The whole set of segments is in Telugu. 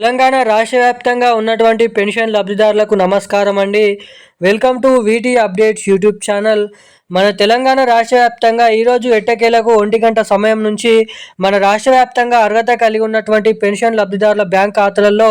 తెలంగాణ రాష్ట్ర వ్యాప్తంగా ఉన్నటువంటి పెన్షన్ లబ్ధిదారులకు నమస్కారం అండి welcome to VT updates YouTube channel. మన తెలంగాణ రాష్ట్ర వ్యాప్తంగా ఈరోజు ఎట్టకేలకు ఒంటి గంట సమయం నుంచి మన రాష్ట్ర వ్యాప్తంగా అర్హత కలిగి ఉన్నటువంటి పెన్షన్ లబ్ధిదారుల బ్యాంక్ ఖాతాలలో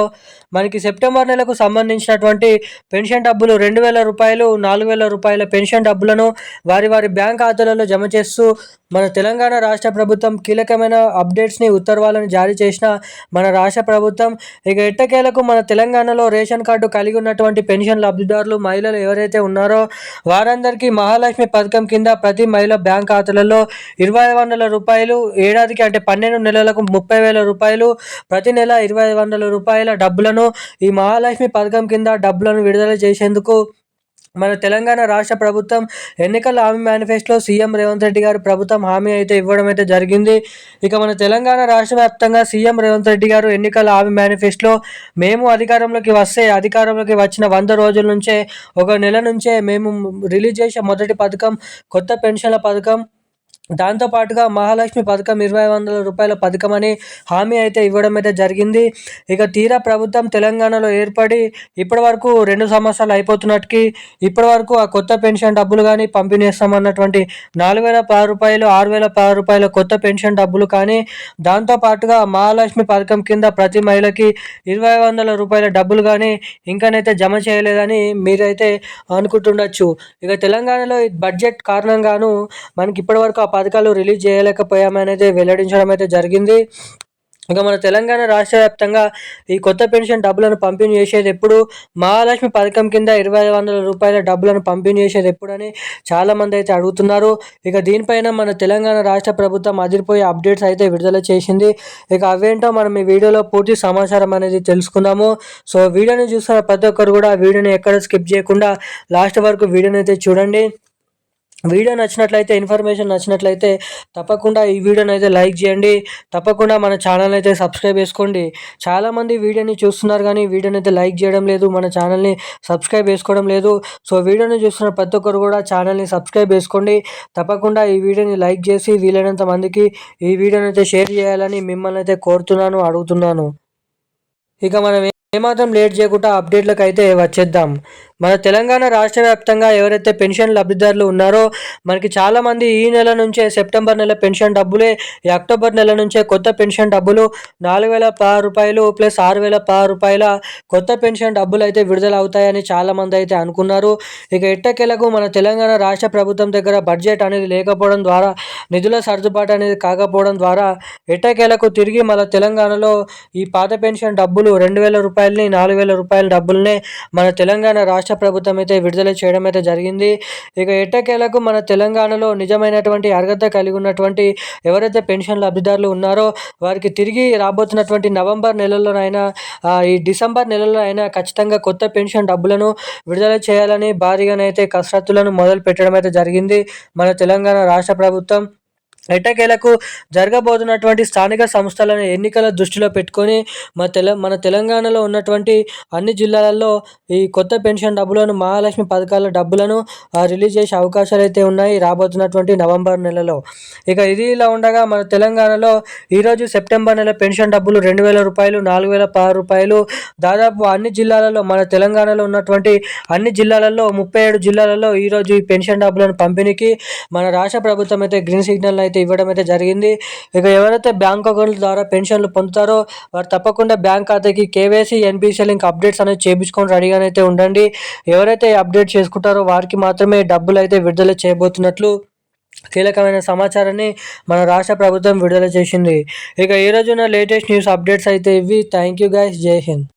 మనకి సెప్టెంబర్ నెలకు సంబంధించినటువంటి పెన్షన్ డబ్బులు రెండు వేల రూపాయలు నాలుగు వేల రూపాయల పెన్షన్ డబ్బులను వారి వారి బ్యాంక్ ఖాతాలలో జమ చేస్తూ మన తెలంగాణ రాష్ట్ర ప్రభుత్వం కీలకమైన అప్డేట్స్ని ఉత్తర్వాలను జారీ చేసిన మన రాష్ట్ర ప్రభుత్వం. ఇక ఎట్టకేలకు మన తెలంగాణలో రేషన్ కార్డు కలిగి ఉన్నటువంటి పెన్షన్ లబ్ధిదారులు మహిళలు ఎవరైతే ఉన్నారో వారందరికీ మహాలక్ష్మి పథకం కింద ప్రతి మహిళ బ్యాంక్ ఖాతాలలో ఇరవై వందల రూపాయలు ఏడాదికి అంటే పన్నెండు నెలలకు ముప్పై వేల రూపాయలు ప్రతి నెల ఇరవై వందల రూపాయల డబ్బులను ఈ మహాలక్ష్మి పథకం కింద డబ్బులను విడుదల చేసేందుకు మన తెలంగాణ రాష్ట్ర ప్రభుత్వం ఎన్నికల హామీ మేనిఫెస్టోలో సీఎం రేవంత్ రెడ్డి గారు ప్రభుత్వం హామీ అయితే ఇవ్వడం అయితే జరిగింది. ఇక మన తెలంగాణ రాష్ట్ర వ్యాప్తంగా సీఎం రేవంత్ రెడ్డి గారు ఎన్నికల హామీ మేనిఫెస్టోలో మేము అధికారంలోకి వస్తే అధికారంలోకి వచ్చిన వంద రోజుల నుంచే ఒక నెల నుంచే మేము రిలీజ్ చేసే మొదటి పథకం కొత్త పెన్షన్ల పథకం దాంతోపాటుగా మహాలక్ష్మి పథకం ఇరవై వందల రూపాయల పథకం అని హామీ అయితే ఇవ్వడం అయితే జరిగింది. ఇక తీరా ప్రభుత్వం తెలంగాణలో ఏర్పడి ఇప్పటి వరకు రెండు సంవత్సరాలు అయిపోతున్నట్టుకి ఇప్పటి వరకు ఆ కొత్త పెన్షన్ డబ్బులు కానీ పంపిణీ చేస్తామన్నటువంటి నాలుగు వేల పది రూపాయలు ఆరు వేల పది రూపాయల కొత్త పెన్షన్ డబ్బులు కానీ దాంతోపాటుగా మహాలక్ష్మి పథకం కింద ప్రతి మహిళకి ఇరవై వందల రూపాయల డబ్బులు కానీ ఇంకానైతే జమ చేయలేదని మీరైతే అనుకుంటుండొచ్చు. ఇక తెలంగాణలో బడ్జెట్ కారణంగాను మనకి ఇప్పటివరకు ఆ పథకాలు రిలీజ్ చేయలేకపోయామనేది వెల్లడించడం అయితే జరిగింది. ఇక మన తెలంగాణ రాష్ట్ర వ్యాప్తంగా ఈ కొత్త పెన్షన్ డబ్బులను పంపిణీ చేసేది ఎప్పుడు? మహాలక్ష్మి పథకం కింద ఇరవై వందల రూపాయల డబ్బులను పంపిణీ చేసేది ఎప్పుడని చాలామంది అయితే అడుగుతున్నారు. ఇక దీనిపైన మన తెలంగాణ రాష్ట్ర ప్రభుత్వం అదిరిపోయే అప్డేట్స్ అయితే విడుదల చేసింది. ఇక అవేంటో మనం ఈ వీడియోలో పూర్తి సమాచారం అనేది తెలుసుకుందాము. సో వీడియోని చూస్తున్న ప్రతి ఒక్కరు కూడా వీడియోని ఎక్కడ స్కిప్ చేయకుండా లాస్ట్ వరకు వీడియోని అయితే చూడండి. వీడియో నచ్చినట్లయితే ఇన్ఫర్మేషన్ నచ్చినట్లయితే తప్పకుండా ఈ వీడియోని అయితే లైక్ చేయండి. తప్పకుండా మన ఛానల్ అయితే సబ్స్క్రైబ్ చేసుకోండి. చాలామంది వీడియోని చూస్తున్నారు కానీ వీడియోని అయితే లైక్ చేయడం లేదు మన ఛానల్ని సబ్స్క్రైబ్ చేసుకోవడం లేదు. సో వీడియోని చూస్తున్న ప్రతి ఒక్కరు కూడా ఛానల్ని సబ్స్క్రైబ్ చేసుకోండి. తప్పకుండా ఈ వీడియోని లైక్ చేసి వీలైనంత మందికి ఈ వీడియోని అయితే షేర్ చేయాలని మిమ్మల్ని అయితే కోరుతున్నాను అడుగుతున్నాను. ఇక మనం ఏమాత్రం లేట్ చేయకుండా అప్డేట్లకు అయితే వచ్చేద్దాం. మన తెలంగాణ రాష్ట్ర వ్యాప్తంగా ఎవరైతే పెన్షన్ లబ్ధిదారులు ఉన్నారో మనకి చాలామంది ఈ నెల నుంచే సెప్టెంబర్ నెల పెన్షన్ డబ్బులే ఈ అక్టోబర్ నెల నుంచే కొత్త పెన్షన్ డబ్బులు నాలుగు వేల పది రూపాయలు ప్లస్ ఆరు వేల పది రూపాయల కొత్త పెన్షన్ డబ్బులు అయితే విడుదల అవుతాయని చాలామంది అయితే అనుకున్నారు. ఇక ఎట్టకేలకు మన తెలంగాణ రాష్ట్ర ప్రభుత్వం దగ్గర బడ్జెట్ అనేది లేకపోవడం ద్వారా నిధుల సర్దుబాటు అనేది కాకపోవడం ద్వారా ఎట్టకేలకు తిరిగి మన తెలంగాణలో ఈ పాత పెన్షన్ డబ్బులు రెండు వేల రూపాయలని నాలుగు వేల రూపాయల డబ్బులనే మన తెలంగాణ రాష్ట్ర రాష్ట్ర ప్రభుత్వం అయితే విడుదల చేయడం అయితే జరిగింది. ఇక ఎట్టకేలకు మన తెలంగాణలో నిజమైనటువంటి అర్హత కలిగి ఉన్నటువంటి ఎవరైతే పెన్షన్ లబ్ధిదారులు ఉన్నారో వారికి తిరిగి రాబోతున్నటువంటి నవంబర్ నెలలోనైనా ఈ డిసెంబర్ నెలలో అయినా ఖచ్చితంగా కొత్త పెన్షన్ డబ్బులను విడుదల చేయాలని భారీగానైతే కసరత్తులను మొదలు పెట్టడం అయితే జరిగింది. మన తెలంగాణ రాష్ట్ర ప్రభుత్వం ఎట్టకేలకు జరగబోతున్నటువంటి స్థానిక సంస్థలను ఎన్నికల దృష్టిలో పెట్టుకొని మన తెల మన తెలంగాణలో ఉన్నటువంటి అన్ని జిల్లాలలో ఈ కొత్త పెన్షన్ డబ్బులను మహాలక్ష్మి పథకాల డబ్బులను రిలీజ్ చేసే అవకాశాలు అయితే ఉన్నాయి రాబోతున్నటువంటి నవంబర్ నెలలో. ఇక ఇది ఇలా ఉండగా మన తెలంగాణలో ఈరోజు సెప్టెంబర్ నెల పెన్షన్ డబ్బులు రెండు వేల రూపాయలు నాలుగు వేల పది రూపాయలు దాదాపు అన్ని జిల్లాలలో మన తెలంగాణలో ఉన్నటువంటి అన్ని జిల్లాలలో ముప్పై ఏడు జిల్లాలలో ఈరోజు ఈ పెన్షన్ డబ్బులను పంపిణీకి మన రాష్ట్ర ప్రభుత్వం అయితే గ్రీన్ సిగ్నల్ అయితే ఇవ్వడం అయితే జరిగింది. ఇక ఎవరైతే బ్యాంక్ అకౌంట్ ద్వారా పెన్షన్లు పొందుతారో వారు తప్పకుండా బ్యాంక్ ఖాతాకి కేవైసీ ఎన్పిసిఎల్ లింక్ అప్డేట్స్ అనేది చేయించుకొని రెడీగానే అయితే ఉండండి. ఎవరైతే అప్డేట్ చేసుకుంటారో వారికి మాత్రమే డబ్బులు అయితే విడుదల చేయబోతున్నట్లు కీలకమైన సమాచారాన్ని మన రాష్ట్ర ప్రభుత్వం విడుదల చేసింది. ఇక ఈ రోజున లేటెస్ట్ న్యూస్ అప్డేట్స్ అయితే ఇవి. థ్యాంక్ యూ గైస్ జై హింద్.